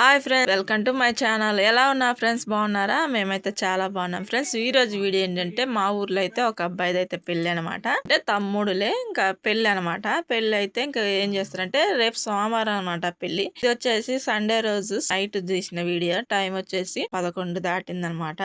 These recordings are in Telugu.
Hi friends welcome to my channel. ఎలా ఉన్నా ఫ్రెండ్స్? బాగున్నారా? మేమైతే చాలా బాగున్నాం ఫ్రెండ్స్. ఈ రోజు వీడియో ఏంటంటే మా ఊర్లో అయితే ఒక అబ్బాయిది అయితే పెళ్ళి అనమాట అంటే తమ్ముడులే ఇంకా పెళ్ళి అనమాట పెళ్ళి అయితే ఇంకా ఏం చేస్తారంటే రేపు సోమవారం అనమాట పెళ్ళి ఇది వచ్చేసి సండే రోజు నైట్ తీసిన వీడియో. టైం వచ్చేసి పదకొండు దాటింది అనమాట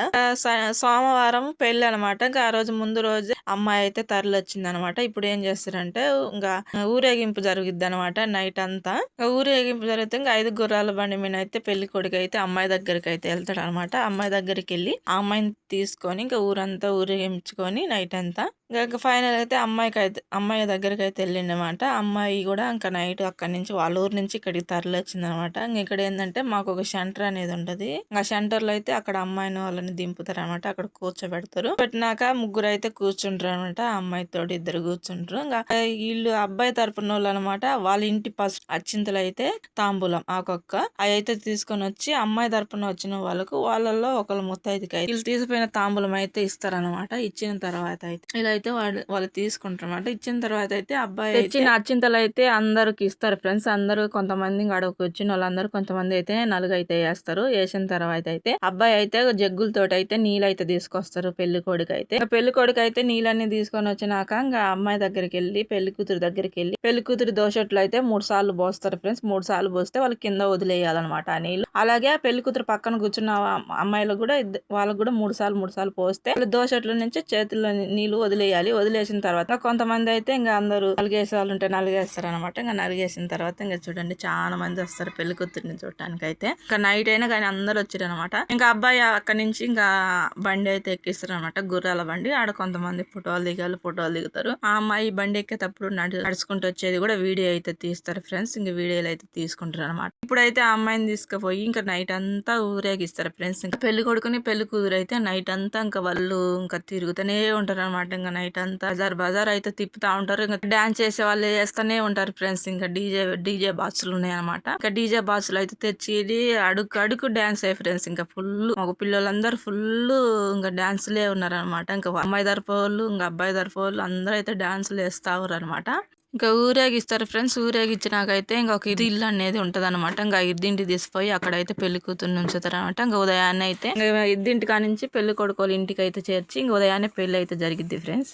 సోమవారం పెళ్ళి అనమాట ఇంకా ఆ రోజు ముందు రోజు అమ్మాయి అయితే తరలి వచ్చింది అనమాట ఇప్పుడు ఏం చేస్తారంటే ఇంకా ఊరేగింపు జరుగుద్ది అనమాట నైట్ అంతా. ఊరేగింపు జరిగితే ఇంకా ఐదు గుర్రాల బండి మీద అయితే పెళ్ళి కొడుకు అయితే అమ్మాయి దగ్గరికి అయితే వెళ్తాడు అనమాట అమ్మాయి దగ్గరికి వెళ్ళి ఆ అమ్మాయిని తీసుకొని ఇంకా ఊరంతా ఊరేగించుకొని నైట్ అంతా. ఇంకా ఫైనల్ అయితే అమ్మాయికి అయితే అమ్మాయి దగ్గరికి అయితే వెళ్ళిండమాట అమ్మాయి కూడా ఇంకా నైట్ అక్కడి నుంచి వాళ్ళ ఊరు నుంచి ఇక్కడికి తరలి వచ్చింది అనమాట ఇక్కడ ఏంటంటే మాకు ఒక సెంటర్ అనేది ఉంటుంది. ఆ సెంటర్లో అయితే అక్కడ అమ్మాయిని వాళ్ళని దింపుతారు అనమాట అక్కడ కూర్చోబెడతారు. పెట్టినాక ముగ్గురు అయితే కూర్చుంటారు అనమాట అమ్మాయి తోటి ఇద్దరు కూర్చుంటారు. ఇంకా వీళ్ళు అబ్బాయి తరపున వాళ్ళు అనమాట వాళ్ళ ఇంటి పసు అచ్చింతలు అయితే తాంబూలం ఆకొక్క అవి అయితే తీసుకొని వచ్చి అమ్మాయి తరపున వచ్చిన వాళ్ళకు వాళ్ళల్లో ఒకళ్ళు ముత్తైదుకి అయితే వీళ్ళు తీసిపోయిన తాంబూలం అయితే ఇస్తారనమాట ఇచ్చిన తర్వాత అయితే. ఇలా అయితే వాళ్ళు వాళ్ళు తీసుకుంటారు అనమాట ఇచ్చిన తర్వాత అయితే అబ్బాయి తెచ్చిన అచ్చింతలు అయితే అందరికి ఇస్తారు ఫ్రెండ్స్. అందరూ కొంతమంది అడగకు వచ్చిన వాళ్ళందరూ కొంతమంది అయితే నలుగు అయితే వేస్తారు. వేసిన తర్వాత అయితే అబ్బాయి అయితే జగ్గులతోటి అయితే నీళ్ళు అయితే తీసుకొస్తారు పెళ్ళి కొడుకు అయితే. పెళ్ళి కొడుకు అయితే నీళ్ళన్ని తీసుకొని వచ్చినాక ఇంకా అమ్మాయి దగ్గరికి వెళ్ళి పెళ్ళి కూతురు దగ్గరికి వెళ్ళి పెళ్ళి కూతురు దోశట్లు అయితే మూడు సార్లు పోస్తారు ఫ్రెండ్స్. మూడు సార్లు పోస్తే వాళ్ళు కింద వదిలేయాలన్నమాట ఆ నీళ్ళు. అలాగే పెళ్ళి కూతురు పక్కన కూర్చున్న అమ్మాయిలు కూడా వాళ్ళకు కూడా మూడు సార్లు మూడు సార్లు పోస్తే దోషట్ల నుంచి చేతుల్లో నీళ్ళు వదిలేయాలి. వదిలేసిన తర్వాత కొంతమంది అయితే ఇంకా అందరూ నలిగేసే వాళ్ళు ఉంటే నలిగేస్తారు అనమాట ఇంకా నలిగేసిన తర్వాత ఇంకా చూడండి చాలా మంది వస్తారు పెళ్ళి కూతురిని చూడటానికి అయితే ఇంకా నైట్ అయినా కానీ అందరు వచ్చారు అనమాట ఇంకా అబ్బాయి అక్కడి నుంచి ఇంకా బండి అయితే ఎక్కిస్తారు అనమాట గుర్రాల బండి. ఆడ కొంతమంది ఫోటోలు దిగాలి ఫోటోలు దిగుతారు. ఆ అమ్మాయి బండి ఎక్కేటప్పుడు నడుచుకుంటూ వచ్చేది కూడా వీడియో అయితే తీస్తారు ఫ్రెండ్స్. ఇంకా వీడియోలు అయితే తీసుకుంటారు అనమాట ఇప్పుడైతే ఆ అమ్మాయిని తీసుకుపోయి ఇంకా నైట్ అంతా ఊరేగిస్తారు ఫ్రెండ్స్. ఇంకా పెళ్ళి కొడుకుని పెళ్ళి కూతురు అయితే నైట్ అంతా ఇంకా వాళ్ళు ఇంకా తిరుగుతూనే ఉంటారు అనమాట ఇంకా నైట్ అంతా బజార్ బజార్ అయితే తిప్పుతా ఉంటారు. ఇంకా డాన్స్ చేసే వాళ్ళు చేస్తూనే ఉంటారు ఫ్రెండ్స్. ఇంకా డీజే డీజే బాక్సులు ఉన్నాయి అనమాట ఇంకా డీజే బాక్సులు అయితే తెచ్చి అడుగు అడుగు డాన్స్ అయ్యే ఫ్రెండ్స్. ఇంకా ఫుల్ ఒక పిల్లలందరూ ఫుల్ ఇంకా డాన్స్లే ఉన్నారనమాట ఇంకా అమ్మాయి తరపు వాళ్ళు ఇంకా అబ్బాయి తరపు వాళ్ళు అందరూ అయితే డాన్సులు వేస్తా అనమాట ఇంకా ఊరేగిస్తారు ఫ్రెండ్స్. ఊరేగించినాకైతే ఇంకా ఒక ఇది ఇల్లు అనేది ఉంటుంది అనమాట ఇంకా ఇద్దింటి తీసిపోయి అక్కడైతే పెళ్ళి కూతురు ఉంచుతారు అనమాట ఇంకా ఉదయాన్నే అయితే ఇద్దింటి కానించి పెళ్ళి కొడుకోలు ఇంటికి అయితే చేర్చి ఇంకా ఉదయాన్నే పెళ్ళి అయితే జరిగిద్ది ఫ్రెండ్స్.